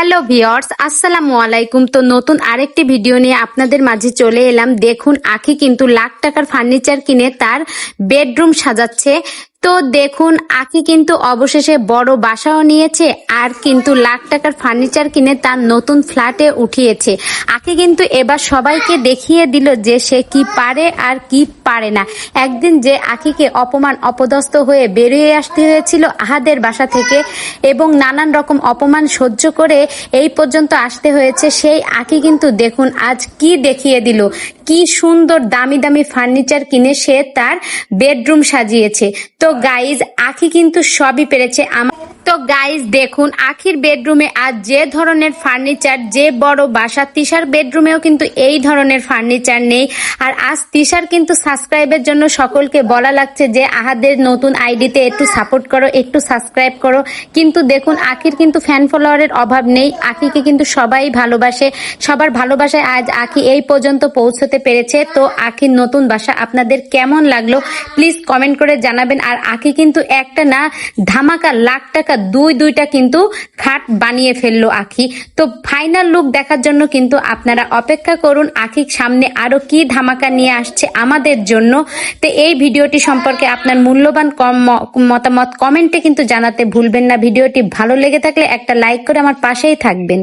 Hello viewers আসসালামু আলাইকুম। তো নতুন আরেকটি ভিডিও নিয়ে আপনাদের মাঝে চলে এলাম। দেখুন, আখি কিন্তু লাখ টাকার ফার্নিচার কিনে তার বেডরুম সাজাচ্ছে। তো দেখুন আখি কিন্তু অবশেষে বড় বাসাও নিয়েছে, আর কিন্তু লাখ টাকার ফার্নিচার কিনে তার নতুন ফ্ল্যাটে উঠিয়েছে। আখি কিন্তু এবার সবাইকে দেখিয়ে দিল যে সে কি পারে আর কি পারে না। একদিন যে আখিকে অপমান, অপদস্থ হয়ে বেরিয়ে আসতে হয়েছিল আহাদের বাসা থেকে, এবং নানান রকম অপমান সহ্য করে এই পর্যন্ত আসতে হয়েছে, সেই আখি কিন্তু দেখুন আজ কি দেখিয়ে দিল। কি সুন্দর দামি দামি ফার্নিচার কিনে সে তার বেডরুম সাজিয়েছে। তো গাইজ আখি কিন্তু সবই পেরেছে আমার তো গাইজ দেখুন, আখির বেডরুমে আজ যে ধরনের ফার্নিচার যে বড় বাসা, তিশার বেডরুমেও কিন্তু এই ধরনের ফার্নিচার নেই। আর আজ তিশার কিন্তু সাবস্ক্রাইবের জন্য সকলকে বলা লাগছে যে, আহাদের নতুন আইডিতে একটু সাপোর্ট করো, একটু সাবস্ক্রাইব করো। কিন্তু দেখুন, আখির কিন্তু ফ্যান ফলোয়ারের অভাব নেই। আখিকে কিন্তু সবাই ভালোবাসে। সবার ভালোবাসায় আজ আখি এই পর্যন্ত পৌঁছতে পেরেছে। তো আখির নতুন বাসা আপনাদের কেমন লাগল প্লিজ কমেন্ট করে জানাবেন। আর আখি কিন্তু একটা না, ধামাকা লাখ টাকা দুই দুইটা কিন্তু খাট বানিয়ে ফেলল আখি। তো ফাইনাল লুক দেখার জন্য কিন্তু আপনারা অপেক্ষা করুন, আখির সামনে আরও কি ধামাকা নিয়ে আসছে আমাদের জন্য। তো এই ভিডিওটি সম্পর্কে আপনার মূল্যবান কম মতামত কমেন্টে কিন্তু জানাতে ভুলবেন না। ভিডিওটি ভালো লেগে থাকলে একটা লাইক করে আমার পাশেই থাকবেন।